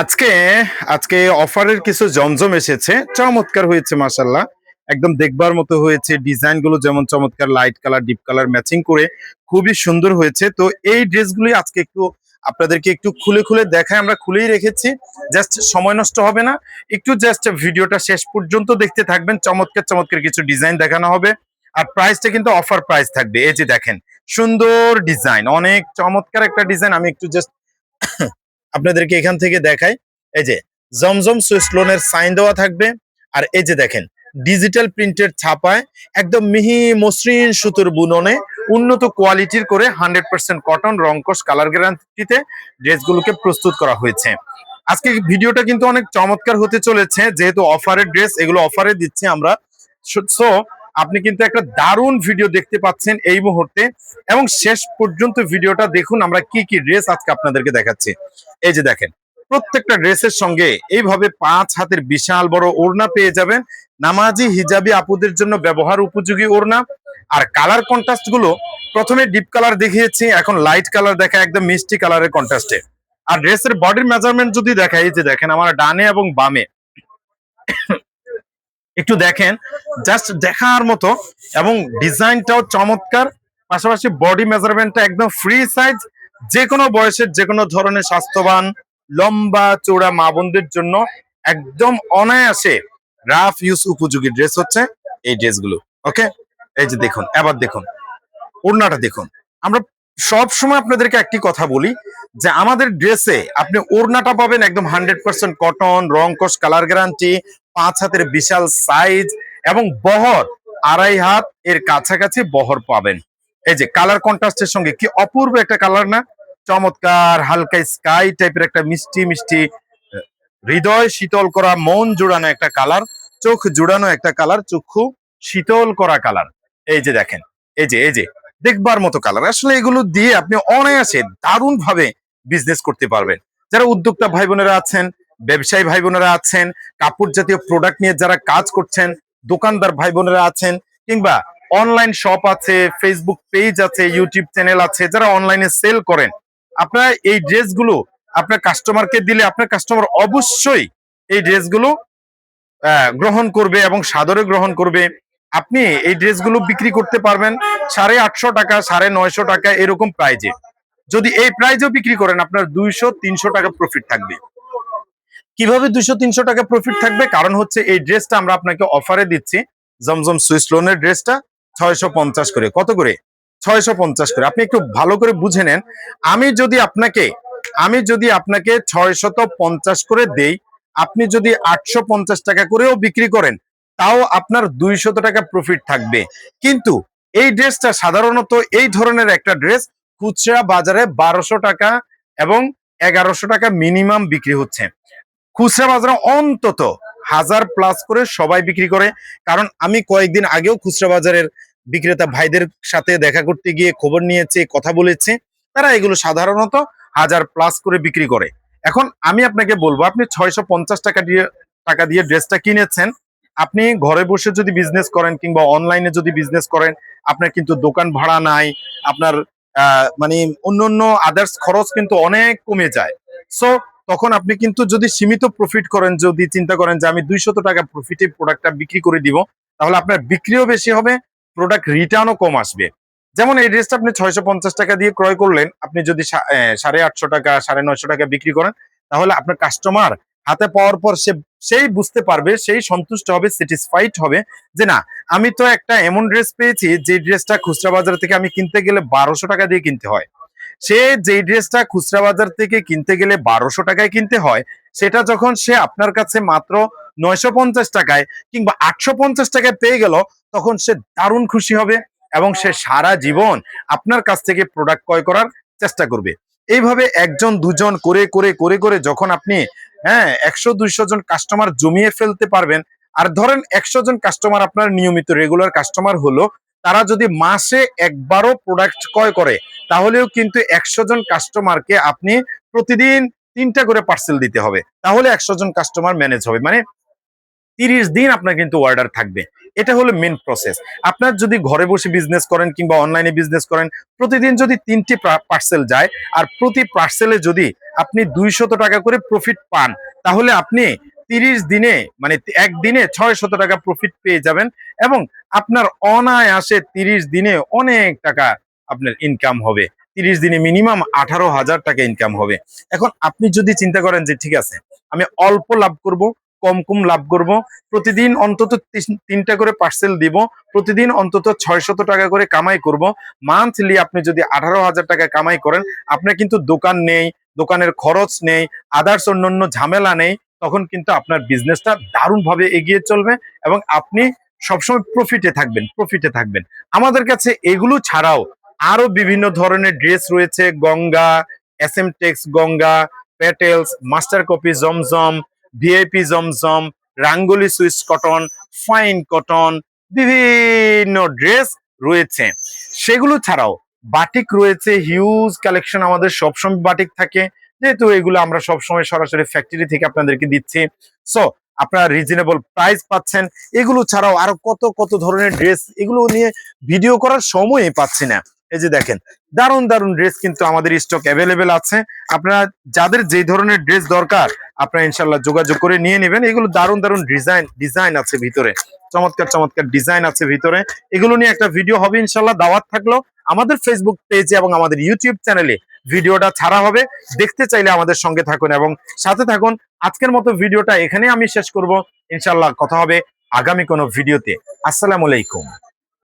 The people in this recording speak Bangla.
আজকে আজকে অফারের কিছু জমজম এসেছে, চমৎকার হয়েছে মাসাল্লাহ একদম দেখবার মতো হয়েছে ডিজাইনগুলো যেমন চমৎকার light colour deep colour matching করে খুবই সুন্দর হয়েছে। তো এই ড্রেসগুলি আজকে একটু আপনাদেরকে একটু খুলে খুলে দেখায়, আমরা খুলেই রেখেছি। জাস্ট সময় নষ্ট হবে না, একটু জাস্ট ভিডিওটা শেষ পর্যন্ত দেখতে থাকবেন, চমৎকার চমৎকার কিছু ডিজাইন দেখানো হবে। আর প্রাইসটা কিন্তু অফার প্রাইস থাকবে, এই যে দেখেন, সুন্দর ডিজাইন, অনেক চমৎকার একটা ডিজাইন, আমি একটু জাস্ট আপনাদেরকে এখান থেকে দেখাই। এই যে, জমজম সুইস লোনের সাইন দেওয়া থাকবে। আর এই যে দেখেন, ডিজিটাল প্রিন্টের ছাপায় একদম মিহি মসৃণ সুতোর বুননে উন্নত কোয়ালিটির করে হান্ড্রেড পার্সেন্ট কটন রংকশ কালার গ্যারান্টিতে ড্রেসগুলোকে প্রস্তুত করা হয়েছে। আজকে ভিডিওটা কিন্তু অনেক চমৎকার হতে চলেছে, যেহেতু অফারের ড্রেস, এগুলো অফারে দিচ্ছি আমরা। সো, আপনি কিন্তু একটা দারুণ ভিডিও দেখতে পাচ্ছেন এই মুহূর্তে। এবং শেষ পর্যন্ত ভিডিওটা দেখুন, আমরা কি কি ড্রেস আজকে আপনাদেরকে দেখাচ্ছি। এই যে দেখেন, প্রত্যেকটা ড্রেসের সঙ্গে এইভাবে পাঁচ হাতের বিশাল বড় ওড়না পেয়ে যাবেন। নামাজি হিজাবি আপুদের জন্য ব্যবহার উপযোগী ওড়না। আর কালার কন্ট্রাস্টগুলো প্রথমে ডিপ কালার দেখিয়েছি, এখন লাইট কালার দেখা একদম মিষ্টি কালারের কন্ট্রাস্টে আর ড্রেসের বডির মেজারমেন্ট যদি দেখা এই যে দেখেন আমার ডানে এবং বামে। একটু দেখেন জাস্ট দেখার মতো এবং ডিজাইনটাও চমৎকার। পাশাপাশি বডি মেজারমেন্টটা একদম ফ্রি সাইজ যে কোনো বয়সের যে কোনো ধরনের স্বাস্থ্যবান, লম্বা চৌড়া মা বোনদের জন্য একদম অনায়াসে রাফ ইউজ উপযোগী ড্রেস হচ্ছে এই ড্রেসগুলো, ওকে? এই যে দেখুন, এবার দেখুন, ওড়নাটা দেখুন। আমরা সব সময় আপনাদেরকে একটি কথা বলি যে আমাদের ড্রেসে আপনি ওড়নাটা পাবেন একদম হান্ড্রেড পার্সেন্ট কটন রংকশ কালার গ্যারান্টি, পাঁচ হাতের বিশাল সাইজ এবং বহর, আড়াই হাত এর কাছাকাছি বহর পাবেন। এই যে কালার কন্ট্রাস্টের সঙ্গে কি অপূর্ব একটা কালার না? চমৎকার, হালকা স্কাই টাইপের একটা মিষ্টি মিষ্টি হৃদয় শীতল করা, মন জোড়ানো একটা কালার চোখ জোড়ানো একটা কালার চক্ষু শীতল করা কালার এই যে দেখেন, এই যে এই যে, দেখবার মতো কালার আসলে এগুলো দিয়ে আপনি অনায়াসে দারুণ ভাবে বিজনেস করতে পারবেন। যারা উদ্যোক্তা ভাই বোনেরা আছেন, ব্যবসায়ী ভাই বোনেরা আছেন, কাপড় জাতীয় প্রোডাক্ট নিয়ে যারা কাজ করছেন, দোকানদার ভাই বোনেরা আছেন, কিংবা অনলাইন শপ আছে ফেসবুক পেজ আছে ইউটিউব চ্যানেল আছে, যারা অনলাইনে সেল করেন, আপনারা এই ড্রেসগুলো আপনার কাস্টমারকে দিলে আপনার কাস্টমার অবশ্যই এই ড্রেসগুলো গ্রহণ করবে এবং সাদরে গ্রহণ করবে। আপনি এই ড্রেসগুলো বিক্রি করতে পারবেন সাড়ে আটশো টাকা, সাড়ে নয়শো টাকা এরকম প্রাইজে যদি এই প্রাইজেও বিক্রি করেন, আপনার দুইশো, তিনশো টাকা প্রফিট থাকবে। কীভাবে দুইশো, তিনশো টাকা প্রফিট থাকবে? কারণ হচ্ছে এই ড্রেসটা আমরা আপনাকে অফারে দিচ্ছি, জমজম সুইস লোনের ড্রেসটা ছয়শো পঞ্চাশ করে। কত করে? ছয়শো পঞ্চাশ করে। আপনি একটু ভালো করে বুঝে নেন। আমি যদি আপনাকে, আমি যদি আপনাকে ছয়শত পঞ্চাশ করে দেই, আপনি যদি আটশো পঞ্চাশ টাকা করেও বিক্রি করেন, তাও আপনার দুইশত টাকা প্রফিট থাকবে। কিন্তু এই ড্রেসটা সাধারণত এই ধরনের একটা ড্রেস খুচরা বাজারে বারোশো টাকা এবং এগারোশো টাকা মিনিমাম বিক্রি হচ্ছে। খুচরা বাজারে অন্তত হাজার প্লাস করে সবাই বিক্রি করে। কারণ আমি কয়েকদিন আগেও খুচরা বাজারের বিক্রেতা ভাইদের সাথে দেখা করতে গিয়ে খবর নিয়েছে, কথা বলেছে, তারা এগুলো সাধারণত হাজার প্লাস করে বিক্রি করে। এখন আমি আপনাকে বলব, আপনি ছয়শো পঞ্চাশ টাকা দিয়ে টাকা দিয়ে ড্রেসটা কিনেছেন, আপনি ঘরে বসে যদি বিজনেস করেন কিংবা অনলাইনে যদি বিজনেস করেন, আপনার কিন্তু দোকান ভাড়া নাই, আপনার মানে অন্য অন্য আদার্স খরচ কিন্তু অনেক কমে যায়। সো তখন আপনি কিন্তু যদি সীমিত প্রফিট করেন, যদি চিন্তা করেন যে আমি দুইশত টাকা প্রফিটে প্রোডাক্টটা বিক্রি করে দিব, তাহলে আপনার বিক্রিও বেশি হবে প্রোডাক্ট রিটার্নও কম আসবে। যেমন এই ড্রেসটা আপনি ছয়শো পঞ্চাশ টাকা দিয়ে ক্রয় করলেন, আপনি যদি সাড়ে আটশো টাকা, সাড়ে নয়শো টাকা বিক্রি করেন, তাহলে আপনার কাস্টমার হাতে পাওয়ার পর সে, সেই বুঝতে পারবে, সেই সন্তুষ্ট হবে স্যাটিসফাইড হবে যে না, আমি তো একটা এমন ড্রেস পেয়েছি, যে ড্রেসটা খুচরা বাজার থেকে আমি কিনতে গেলে বারোশো টাকা দিয়ে কিনতে হয়। সে যে ড্রেসটা খুচরা বাজার থেকে কিনতে গেলে বারোশো টাকায় কিনতে হয়, সেটা যখন সে আপনার কাছে মাত্র নয়শো পঞ্চাশ টাকায় কিংবা আটশো পঞ্চাশ টাকায় পেয়ে গেল তখন সে দারুণ খুশি হবে এবং সে সারা জীবন আপনার কাছ থেকে প্রোডাক্ট ক্রয় করার চেষ্টা করবে। এইভাবে একজন, দুজন করে করে করে করে যখন আপনি হ্যাঁ একশো, দুইশো জন কাস্টমার জমিয়ে ফেলতে পারবেন, আর ধরেন একশো জন কাস্টমার আপনার নিয়মিত রেগুলার কাস্টমার হলো, তারা যদি মাসে একবারও প্রোডাক্ট ক্রয় করে, তাহলেও কিন্তু একশো জন কাস্টমারকে আপনি প্রতিদিন তিনটা করে পার্সেল দিতে হবে। তাহলে একশো জন কাস্টমার ম্যানেজ হবে। মানে তিরিশ দিন আপনার কিন্তু অর্ডার থাকবে। এটা হলো মেন প্রসেস আপনার যদি ঘরে বসে বিজনেস করেন কিংবা অনলাইনে বিজনেস করেন, প্রতিদিন যদি তিনটি পার্সেল যায়, আর প্রতি পার্সেলে যদি আপনি দুইশত টাকা করে প্রফিট পান, তাহলে আপনি তিরিশ দিনে মানে একদিনে ছয় শত টাকা প্রফিট পেয়ে যাবেন এবং আপনার অনায়াসে তিরিশ দিনে অনেক টাকা আপনার ইনকাম হবে। তিরিশ দিনে মিনিমাম আঠারো হাজার টাকা ইনকাম হবে। এখন আপনি যদি চিন্তা করেন যে, ঠিক আছে, আমি অল্প লাভ করব কম কম লাভ করব। প্রতিদিন অন্তত তিন- তিনটা করে পার্সেল দিব। প্রতিদিন অন্তত ছয়শত টাকা করে কামাই করব। মান্থলি আপনি যদি আঠারো হাজার টাকা কামাই করেন, আপনার কিন্তু দোকান নেই, দোকানের খরচ নেই আদার্স অন্যান্য ঝামেলা নেই, তখন কিন্তু আপনার বিজনেসটা দারুণভাবে এগিয়ে চলবে এবং আপনি সবসময় প্রফিটে থাকবেন প্রফিটে থাকবেন। আমাদের কাছে এগুলো ছাড়াও আরও বিভিন্ন ধরনের ড্রেস রয়েছে, Ganga S M tex Ganga petals master copy Zamzam VIP Zamzam Rangoli Swiss cotton fine cotton বিভিন্ন ড্রেস রয়েছে। সেগুলো ছাড়াও বাটিক রয়েছে হিউজ কালেকশন আমাদের সবসময় বাটিক থাকে। যেহেতু এগুলো আমরা সবসময় সরাসরি ফ্যাক্টরি থেকে আপনাদেরকে দিচ্ছি। সো আপনারা রিজনেবল প্রাইস পাচ্ছেন। এগুলো ছাড়াও আরও কত কত ধরনের ড্রেস এগুলো নিয়ে ভিডিও করার সময়ই পাচ্ছি না। এই যে দেখেন, দারুণ দারুণ ড্রেস কিন্তু আমাদের স্টক অ্যাভেলেবেল আছে। আপনারা যাদের যেই ধরনের ড্রেস দরকার আপনারা ইনশাল্লাহ যোগাযোগ করে নিয়ে নেবেন। এগুলো দারুণ দারুণ ডিজাইন ডিজাইন আছে ভিতরে। চমৎকার চমৎকার ডিজাইন আছে ভিতরে। এগুলো নিয়ে একটা ভিডিও হবে ইনশাল্লাহ দাওয়াত থাকল। আমাদের ফেসবুক পেজে এবং আমাদের ইউটিউব চ্যানেলে ভিডিওটা ছাড়া হবে। দেখতে চাইলে আমাদের সঙ্গে থাকুন এবং সাথে থাকুন। আজকের মতো ভিডিওটা এখানে আমি শেষ করব। ইনশাল্লাহ কথা হবে আগামী কোনো ভিডিওতে আসসালামু আলাইকুম।